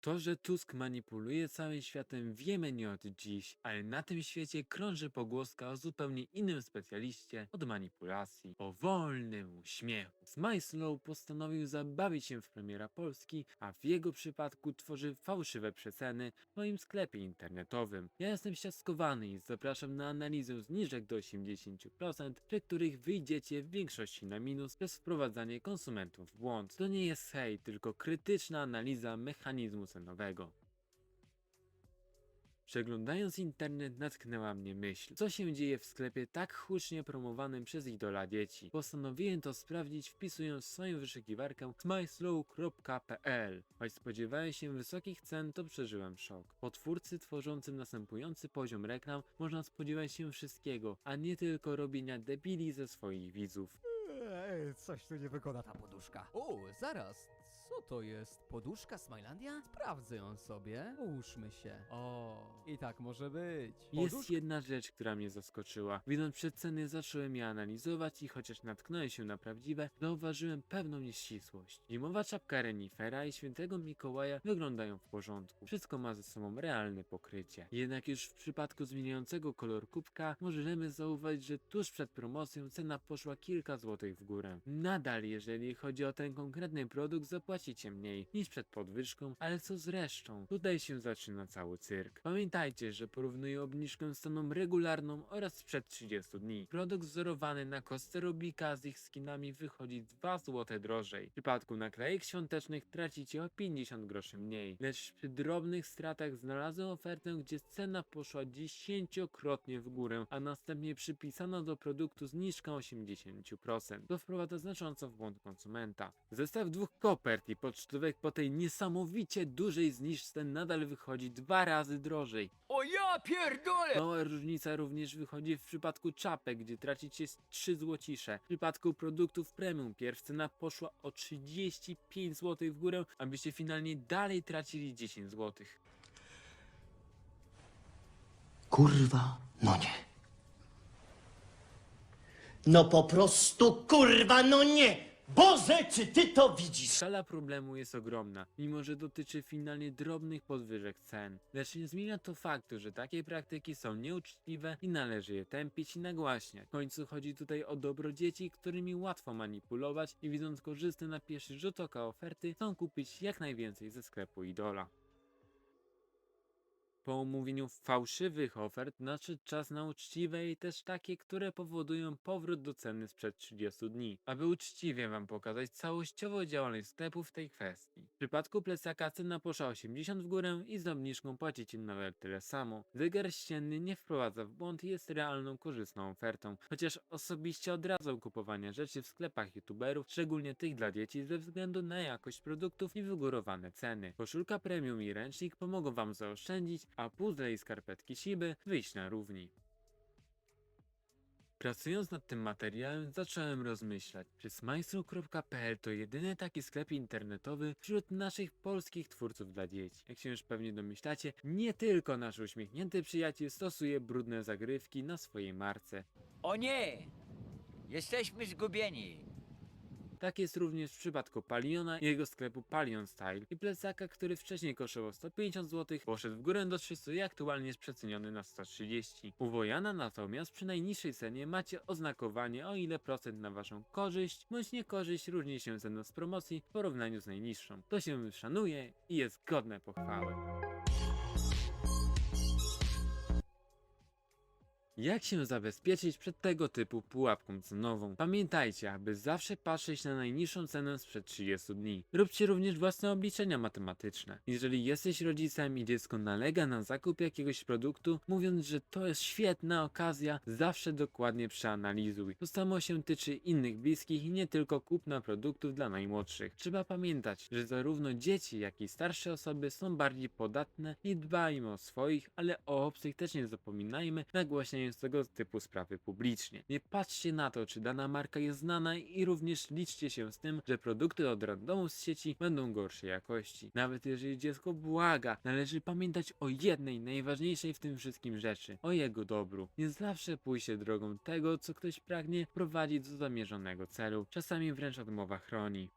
To, że Tusk manipuluje całym światem wiemy nie od dziś, ale na tym świecie krąży pogłoska o zupełnie innym specjaliście od manipulacji. O wolnym uśmiechu. Smyslow postanowił zabawić się w premiera Polski, a w jego przypadku tworzy fałszywe przeceny w moim sklepie internetowym. Ja jestem ściaskowany i zapraszam na analizę zniżek do 80%, przy których wyjdziecie w większości na minus przez wprowadzanie konsumentów w błąd. To nie jest hejt, tylko krytyczna analiza mechanizmu cenowego. Przeglądając internet natknęła mnie myśl, co się dzieje w sklepie tak hucznie promowanym przez idola dzieci. Postanowiłem to sprawdzić wpisując w swoją wyszukiwarkę smyslow.pl. Choć spodziewałem się wysokich cen, to przeżyłem szok. Po twórcy tworzącym następujący poziom reklam można spodziewać się wszystkiego, a nie tylko robienia debili ze swoich widzów. Eee, coś tu nie wygląda ta poduszka. O, zaraz, co to jest? Poduszka Smilandia? Sprawdzę ją sobie. Ułóżmy się. O, i tak może być. Jest Poduszka- jedna rzecz, która mnie zaskoczyła. Widząc przeceny, zacząłem je analizować i chociaż natknąłem się na prawdziwe, zauważyłem pewną nieścisłość. Zimowa czapka renifera i świętego Mikołaja wyglądają w porządku. Wszystko ma ze sobą realne pokrycie. Jednak już w przypadku zmieniającego kolor kubka możemy zauważyć, że tuż przed promocją cena poszła kilka złotych w górę. Nadal, jeżeli chodzi o ten konkretny produkt, zapłacicie mniej niż przed podwyżką, ale co z resztą? Tutaj się zaczyna cały cyrk. Pamiętajcie, że porównuję obniżkę z ceną regularną oraz sprzed 30 dni. Produkt wzorowany na kostce Rubika z ich skinami wychodzi 2 zł drożej. W przypadku naklejek świątecznych tracicie o 50 groszy mniej. Lecz przy drobnych stratach znalazłem ofertę, gdzie cena poszła dziesięciokrotnie w górę, a następnie przypisano do produktu zniżkę 80%. To wprowadza znacząco w błąd konsumenta. Zestaw dwóch kopert i pocztówek po tej niesamowicie dużej zniżce nadal wychodzi dwa razy drożej. O ja pierdolę! Mała różnica również wychodzi w przypadku czapek, gdzie tracicie 3 złocisze. W przypadku produktów premium pierw cena poszła o 35 zł w górę, abyście finalnie dalej tracili 10 zł. Kurwa, no nie. No po prostu kurwa, no nie! Boże, czy ty to widzisz? Skala problemu jest ogromna, mimo że dotyczy finalnie drobnych podwyżek cen. Lecz nie zmienia to faktu, że takie praktyki są nieuczciwe i należy je tępić i nagłaśniać. W końcu chodzi tutaj o dobro dzieci, którymi łatwo manipulować i widząc korzystne na pierwszy rzut oka oferty, chcą kupić jak najwięcej ze sklepu Idola. Po omówieniu fałszywych ofert nadszedł czas na uczciwe i też takie, które powodują powrót do ceny sprzed 30 dni, aby uczciwie Wam pokazać całościowo działalność sklepu w tej kwestii. W przypadku plecaka cena poszła 80 w górę i z obniżką płacicie nawet tyle samo. Zegar ścienny nie wprowadza w błąd i jest realną korzystną ofertą, chociaż osobiście odradzał kupowanie rzeczy w sklepach youtuberów, szczególnie tych dla dzieci ze względu na jakość produktów i wygórowane ceny. Koszulka premium i ręcznik pomogą Wam zaoszczędzić, a puzzle i skarpetki Shiby wyjść na równi. Pracując nad tym materiałem zacząłem rozmyślać, czy smajstru.pl to jedyny taki sklep internetowy wśród naszych polskich twórców dla dzieci. Jak się już pewnie domyślacie, nie tylko nasz uśmiechnięty przyjaciel stosuje brudne zagrywki na swojej marce. O nie! Jesteśmy zgubieni. Tak jest również w przypadku Paliona i jego sklepu Palion Style i plecaka, który wcześniej kosztował 150 zł, poszedł w górę do 300 i aktualnie jest przeceniony na 130. U Wojana natomiast przy najniższej cenie macie oznakowanie o ile procent na waszą korzyść, bądź niekorzyść różni się cena z promocji w porównaniu z najniższą. To się szanuje i jest godne pochwały. Jak się zabezpieczyć przed tego typu pułapką cenową? Pamiętajcie, aby zawsze patrzeć na najniższą cenę sprzed 30 dni. Róbcie również własne obliczenia matematyczne. Jeżeli jesteś rodzicem i dziecko nalega na zakup jakiegoś produktu, mówiąc, że to jest świetna okazja, zawsze dokładnie przeanalizuj. To samo się tyczy innych bliskich i nie tylko kupna produktów dla najmłodszych. Trzeba pamiętać, że zarówno dzieci, jak i starsze osoby są bardziej podatne i dbajmy o swoich, ale o obcych też nie zapominajmy, nagłaśniając tego typu sprawy publicznie. Nie patrzcie na to, czy dana marka jest znana i również liczcie się z tym, że produkty od randomu z sieci będą gorszej jakości. Nawet jeżeli dziecko błaga, należy pamiętać o jednej najważniejszej w tym wszystkim rzeczy, o jego dobru. Nie zawsze pójście drogą tego, co ktoś pragnie, prowadzi do zamierzonego celu. Czasami wręcz odmowa chroni.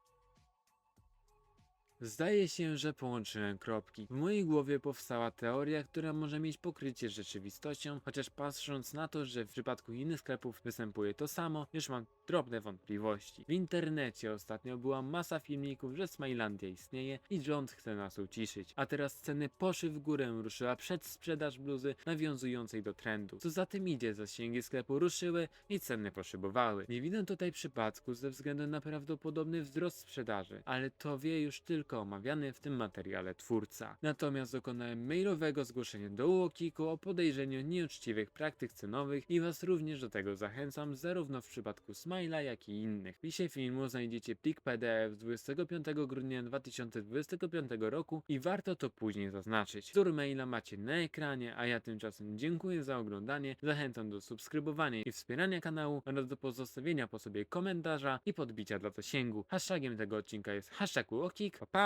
Zdaje się, że połączyłem kropki. W mojej głowie powstała teoria, która może mieć pokrycie z rzeczywistością, chociaż patrząc na to, że w przypadku innych sklepów występuje to samo, już mam drobne wątpliwości. W internecie ostatnio była masa filmików, że Smilandia istnieje i rząd chce nas uciszyć, a teraz ceny poszły w górę, ruszyła przedsprzedaż bluzy nawiązującej do trendu. Co za tym idzie, zasięgi sklepu ruszyły i ceny poszybowały. Nie widzę tutaj przypadku ze względu na prawdopodobny wzrost sprzedaży, ale to wie już tylko omawiany w tym materiale twórca. Natomiast dokonałem mailowego zgłoszenia do Łokiku o podejrzeniu nieuczciwych praktyk cenowych i was również do tego zachęcam zarówno w przypadku Smile'a, jak i innych. W pisie filmu znajdziecie plik PDF z 25 grudnia 2025 roku i warto to później zaznaczyć. Wzór maila macie na ekranie, a ja tymczasem dziękuję za oglądanie, zachęcam do subskrybowania i wspierania kanału oraz do pozostawienia po sobie komentarza i podbicia dla zasięgu. Hashtagiem tego odcinka jest hashtag Łokik. Pa pa! Ah